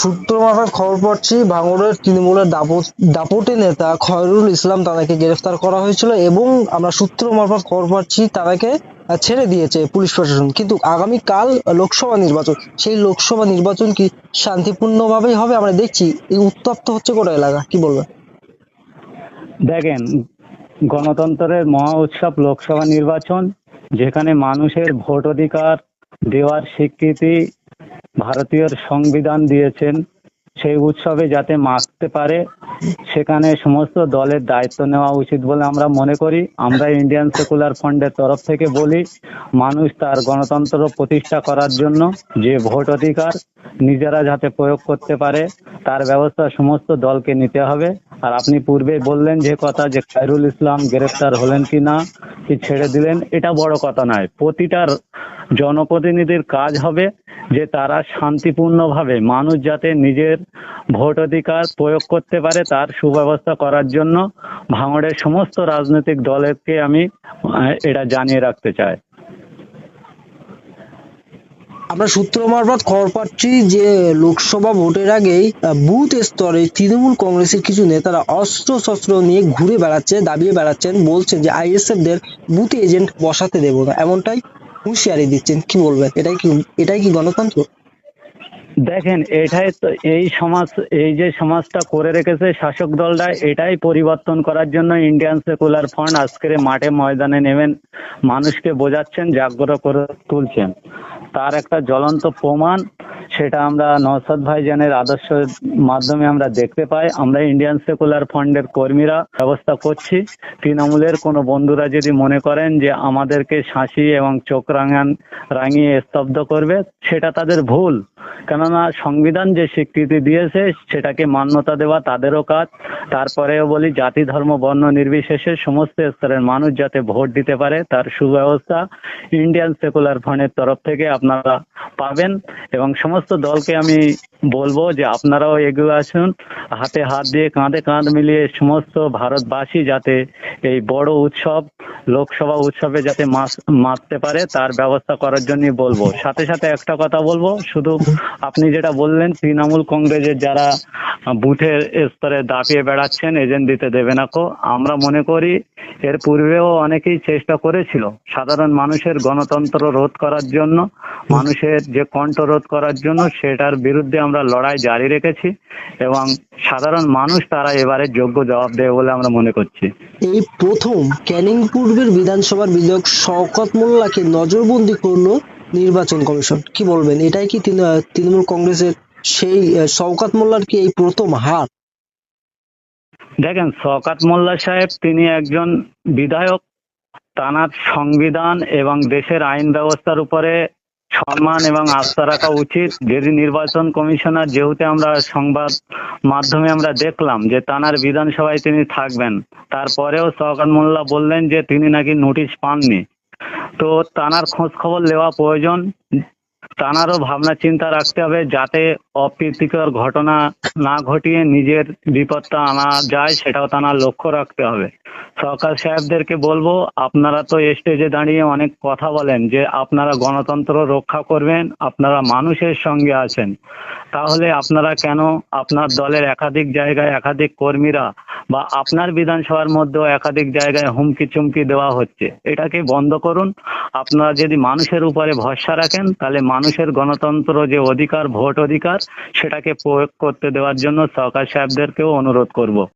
সূত্র মারফত খবর পাচ্ছি ভাঙড়ের তৃণমূলের দাপট, দাপটে নেতা খয়রুল ইসলাম তাদেরকে গ্রেফতার করা হয়েছিল এবং আমরা সূত্র মারফত খবর পাচ্ছি তাদেরকে ছেড়ে দিয়েছে পুলিশ প্রশাসন। কিন্তু আগামী কাল লোকসভা নির্বাচন, সেই লোকসভা নির্বাচন কি শান্তিপূর্ণভাবেই হবে? আমরা দেখছি, এই উত্তপ্ত হচ্ছে গোটা এলাকা। কি বলবেন? দেখেন, গণতন্ত্রের মহা উৎসব লোকসভা নির্বাচন, যেখানে মানুষের ভোট অধিকার দেওয়ার স্বীকৃতি ভারতীয় সংবিধান দিয়েছেন, সেই উৎসবে যাতে মাখতে পারে, সেখানে সমস্ত দলের দায়িত্ব নেওয়া উচিত বলে আমরা মনে করি। আমরা ইন্ডিয়ান সেকুলার ফান্ডের তরফ থেকে বলি, মানুষ তার গণতন্ত্র প্রতিষ্ঠা করার জন্য যে ভোট অধিকার নিজেরা যাতে প্রয়োগ করতে পারে, তার ব্যবস্থা সমস্ত দলকে নিতে হবে। আর আপনি পূর্বে বললেন যে কথা যে খায়রুল ইসলাম গ্রেফতার হলেন কি না, কি ছেড়ে দিলেন, এটা বড় কথা নয়। প্রতিটার জনপ্রতিনিধির কাজ হবে যে তারা শান্তিপূর্ণভাবে মানুষ যাতে নিজের ভোট অধিকার প্রয়োগ করতে পারে, তার সুব্যবস্থা করার জন্য ভাঙড়ের সমস্ত রাজনৈতিক দলেরকে আমি এটা জানিয়ে রাখতে চাই। আমরা সূত্র মারফত খবর পাচ্ছি যে লোকসভা ভোটের আগেই বুথ স্তরে তৃণমূল কংগ্রেসের কিছু নেতারা অস্ত্র শস্ত্র নিয়ে ঘুরে বেড়াচ্ছে, দাবিয়ে বেড়াচ্ছেন বলছেন যে আইএসএফ দের বুথ এজেন্ট বসাতে দেব না। এমনটাই হুঁশিয়ারি দিচ্ছেন, কি বলবেন? এটাই কি এটাই কি গণতন্ত্র? দেখেন, এটাই তো, এই সমাজ, এই যে সমাজটা করে রেখেছে শাসক দলটা, এটাই পরিবর্তন করার জন্য ইন্ডিয়ান সেকুলার ফান্ড আজকের মাঠে ময়দানে নেমেন, মানুষকে বোঝাচ্ছেন, জাগ্রত করে তুলছেন। তার একটা জ্বলন্ত প্রমাণ সেটা আমরা নওসাদ ভাইজানের আদর্শের মাধ্যমে আমরা দেখতে পাই। আমরা ইন্ডিয়ান সেকুলার ফান্ডের কর্মীরা ব্যবস্থা করছি। তৃণমূলের কোনো বন্ধুরা যদি মনে করেন যে আমাদেরকে শাসিয়ে এবং চোখ রাঙান, রাঙিয়ে স্তব্ধ করবে, সেটা তাদের ভুল। কেননা সংবিধান যে স্বীকৃতি দিয়েছে, সেটাকে মান্যতা দেওয়া তাদেরও কাজ। তারপরেও বলি, জাতি, ধর্ম, বর্ণ নির্বিশেষে সমস্ত স্তরের মানুষ যাতে ভোট দিতে পারে, তার সুব্যবস্থা ইন্ডিয়ান সেকুলার ফান্ডের তরফ থেকে আপনারা পাবেন এবং সমস্ত দলকে আমি বলব যে আপনারাও এগিয়ে আসুন, হাতে হাত দিয়ে কাঁধে কাঁধ মিলিয়ে সমস্ত ভারতবাসী যাতে এই বড় উৎসব, লোকসভা উৎসবে যাতে মাততে পারে, তার ব্যবস্থা করার জন্যই বলব। সাথে সাথে একটা কথা বলব, শুধু আপনি যেটা বললেন, তৃণমূল কংগ্রেসের যারা বুথের স্তরে দাপিয়ে বেড়াচ্ছেন, এজেন্ট দিতে দেবে না কো। আমরা মনে করি, এর পূর্বেও অনেকেই চেষ্টা করেছিল, সাধারণ মানুষের গণতন্ত্র রোধ করার জন্য, মানুষের যে কণ্ঠ রোধ করার জন্য, সেটার বিরুদ্ধে আমরা লড়াই জারি রেখেছি, এবং সাধারণ মানুষ তারা এবারে যোগ্য জবাব দেবে বলে আমরা মনে করছি। এই প্রথম ক্যানিং পূর্বের বিধানসভার বিধায়ক শওকত মোল্লাকে নজরবন্দি করল নির্বাচন কমিশন। কি বলবেন? এটাই কি তৃণ- তৃণমূল কংগ্রেসের সেই শওকত মোল্লার কি এই প্রথম হার? দেখেন, শওকাত মোল্লা সাহেব তিনি একজন বিধায়ক। তানার সংবিধান এবং দেশের আইন ব্যবস্থার উপরে সম্মান এবং আস্থা রাখা উচিত। যদি নির্বাচন কমিশনার, যেহেতু আমরা সংবাদ মাধ্যমে আমরা দেখলাম যে তানার বিধানসভায় তিনি থাকবেন, তারপরেও সহকার মোল্লা বললেন যে তিনি নাকি নোটিশ পাননি। তো তানার খোঁজ খবর নেওয়া প্রয়োজন। তানারও ভাবনা, চিন্তা রাখতে হবে যাতে অপ্রীতিকর ঘটনা না ঘটিয়ে নিজের বিপদটা আনা যায়, সেটাও তানার লক্ষ্য রাখতে হবে। সরকার সাহেবদেরকে বলব, আপনারা তো স্টেজে দাঁড়িয়ে অনেক কথা বলেন যে, আপনারা গণতন্ত্র রক্ষা করবেন, আপনারা মানুষের সঙ্গে আছেন। তাহলে আপনারা কেন আপনার দলের একাধিক জায়গায় একাধিক কর্মীরা বা আপনার বিধানসভার মধ্যেও একাধিক জায়গায় হুমকি চুমকি দেওয়া হচ্ছে। এটাকে বন্ধ করুন। আপনারা যদি মানুষের উপরে ভরসা রাখেন, তাহলে মানুষের গণতন্ত্র যে অধিকার, ভোট অধিকার, সেটাকে প্রয়োগ করতে দেওয়ার জন্য সরকার সাহেবদেরকেও অনুরোধ করব।